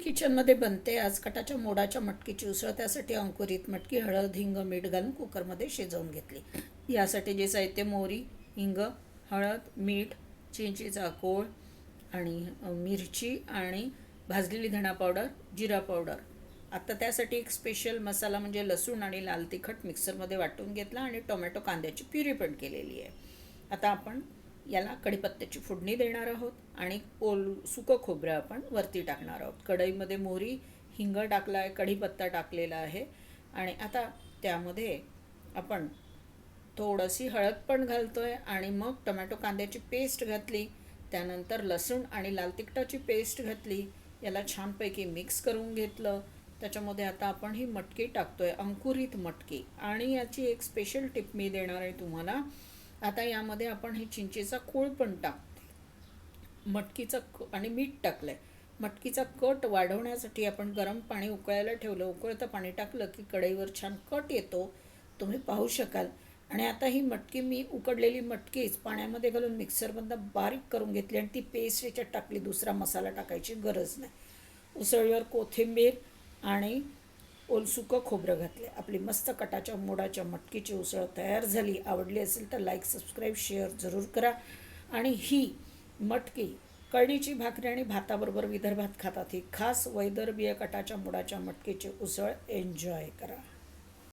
किचनमध्ये बनते. आज कटाच्या मोडाच्या मटकीची उसळ त्यासाठी अंकुरित मटकी हळद हिंग मीठ घालून कुकरमध्ये शिजवून घेतली. यासाठी जे साहित्य मोहरी हिंग हळद मीठ चिंचेचा कोळ आणि मिरची आणि भाजलेली धणा पावडर जिरा पावडर. आता त्यासाठी एक स्पेशल मसाला म्हणजे लसूण आणि लाल तिखट मिक्सरमध्ये वाटून घेतला आणि टोमॅटो कांद्याची प्युरी पण केलेली आहे. आता आपण याला कढीपत्त्याची फोडणी देणार आहोत आणि ओल सुकं खोबरं आपण वरती टाकणार आहोत. कढईमध्ये मोहरी हिंग टाकला आहे कढीपत्ता टाकलेला आहे. आणि आता त्यामध्ये आपण थोडीशी हळद पण घालतो आहे आणि मग टोमॅटो कांद्याची पेस्ट घातली त्यानंतर लसूण आणि लाल तिखटाची पेस्ट घातली याला छानपैकी मिक्स करून घेतलं. त्याच्यामध्ये आता आपण ही मटकी टाकतो आहे अंकुरित मटकी. आणि याची एक स्पेशल टिप मी देणार आहे तुम्हाला. आता यामध्ये आपण हे चिंचेचा खोळ पण टाक मटकीचा क आणि मीठ टाकलं आहे मटकीचा कट वाढवण्यासाठी आपण गरम पाणी उकळायला ठेवलं. उकळतं पाणी टाकलं की कढईवर छान कट येतो. तुम्ही पाहू शकाल. आणि आता ही मटकी मी उकडलेली मटकीच पाण्यामध्ये घालून मिक्सरमधनं बारीक करून घेतली आणि ती पेस्ट याच्यात टाकली. दुसरा मसाला टाकायची गरज नाही. उसळीवर कोथिंबीर आणि ओलसुकं खोबरं घातले. आपली मस्त कटाच्या मोडाच्या मटकीची उसळ तयार झाली. आवडली असेल तर लाईक सबस्क्राईब शेअर जरूर करा. आणि ही मटकी कळणीची भाकरी आणि भाताबरोबर विदर्भात खातात. ही खास वैदर्भीय कटाच्या मुडाच्या मटकीची उसळ एन्जॉय करा.